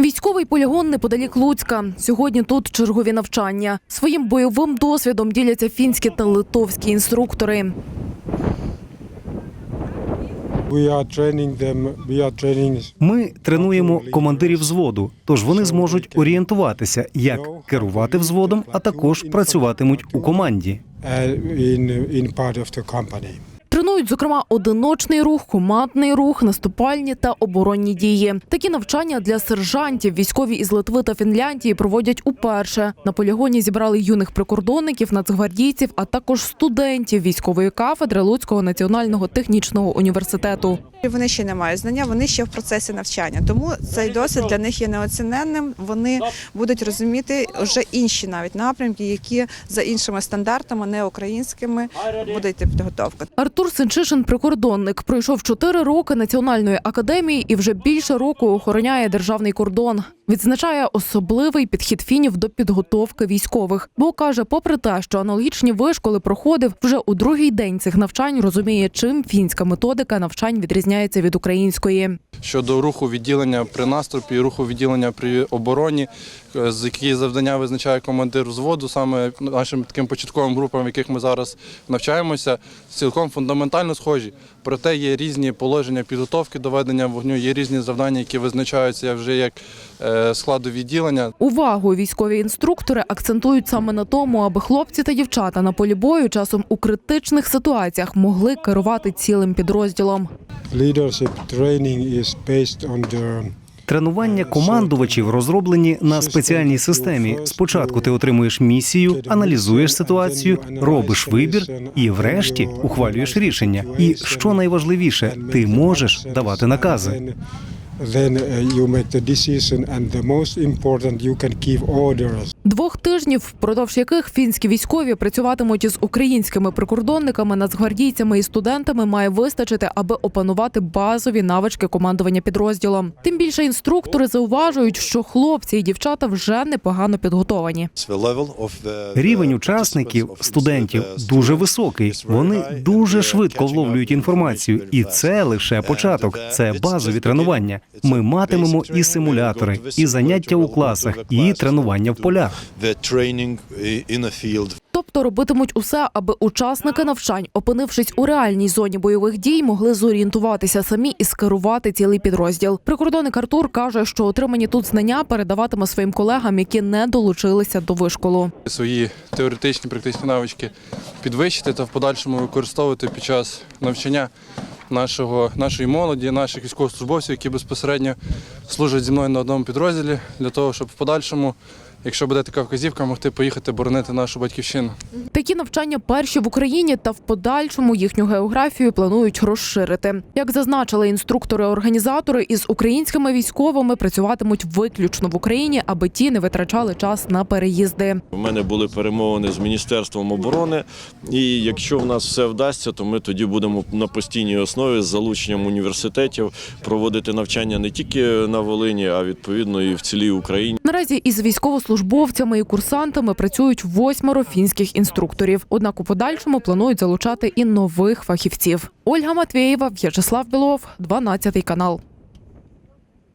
Військовий полігон неподалік Луцька. Сьогодні тут чергові навчання. Своїм бойовим досвідом діляться фінські та литовські інструктори. We are training them. We are training Ми тренуємо командирів взводу, тож вони зможуть орієнтуватися, як керувати взводом, а також працюватимуть у команді. Тренують, зокрема, одиночний рух, командний рух, наступальні та оборонні дії. Такі навчання для сержантів військові із Литви та Фінляндії проводять уперше. На полігоні зібрали юних прикордонників, нацгвардійців, а також студентів військової кафедри Луцького національного технічного університету. Вони ще не мають знання, вони ще в процесі навчання. Тому цей досвід для них є неоціненним. Вони будуть розуміти вже інші навіть напрямки, які за іншими стандартами, не українськими, буде йти підготовка. Артур Сенчишин, прикордонник, пройшов чотири роки національної академії і вже більше року охороняє державний кордон. Відзначає особливий підхід фінів до підготовки військових, бо каже, попри те, що аналогічні вишколи проходив вже у другий день цих навчань, розуміє, чим фінська методика навчань відрізняється від української. щодо руху відділення при наступі, руху відділення при обороні, які завдання визначає командир взводу, саме нашим таким початковим групам, в яких ми зараз навчаємося, цілком фундаментально схожі. Проте є різні положення підготовки до ведення вогню, є різні завдання, які визначаються вже як е, складу відділення. Увагу військові інструктори акцентують саме на тому, аби хлопці та дівчата на полі бою часом у критичних ситуаціях могли керувати цілим підрозділом. Leadership training is based on the Тренування командувачів розроблені на спеціальній системі. Спочатку ти отримуєш місію, аналізуєш ситуацію, робиш вибір і, врешті, ухвалюєш рішення. І що найважливіше, ти можеш давати накази. Then, uh, you make the decision, and the most important, you can give orders. Двох тижнів, впродовж яких фінські військові працюватимуть із українськими прикордонниками, нацгвардійцями і студентами, має вистачити, аби опанувати базові навички командування підрозділом. Тим більше інструктори зауважують, що хлопці і дівчата вже непогано підготовані. Рівень учасників, студентів, дуже високий. Вони дуже швидко вловлюють інформацію, і це лише початок. Це базові тренування. Ми матимемо і симулятори, і заняття у класах, і тренування в полях. Тобто робитимуть усе, аби учасники навчань, опинившись у реальній зоні бойових дій, могли зорієнтуватися самі і скерувати цілий підрозділ. Прикордонник Артур каже, що отримані тут знання передаватиме своїм колегам, які не долучилися до вишколу. свої теоретичні практичні навички підвищити та в подальшому використовувати під час навчання нашого, нашої молоді, наших військовослужбовців, які безпосередньо служать зі мною на одному підрозділі, для того, щоб в подальшому, якщо буде така вказівка, могти поїхати боронити нашу батьківщину. Такі навчання перші в Україні та в подальшому їхню географію планують розширити. Як зазначили інструктори-організатори, із українськими військовими працюватимуть виключно в Україні, аби ті не витрачали час на переїзди. У мене були перемовини з Міністерством оборони, і якщо в нас все вдасться, то ми тоді будемо на постійній основі з залученням університетів проводити навчання не тільки на Волині, а відповідно і в цілій Україні. Наразі із військовослужбовцями і курсантами працюють восьмеро фінських інструкторів. Однак у подальшому планують залучати і нових фахівців. Ольга Матвєєва, В'ячеслав Білов, 12 канал.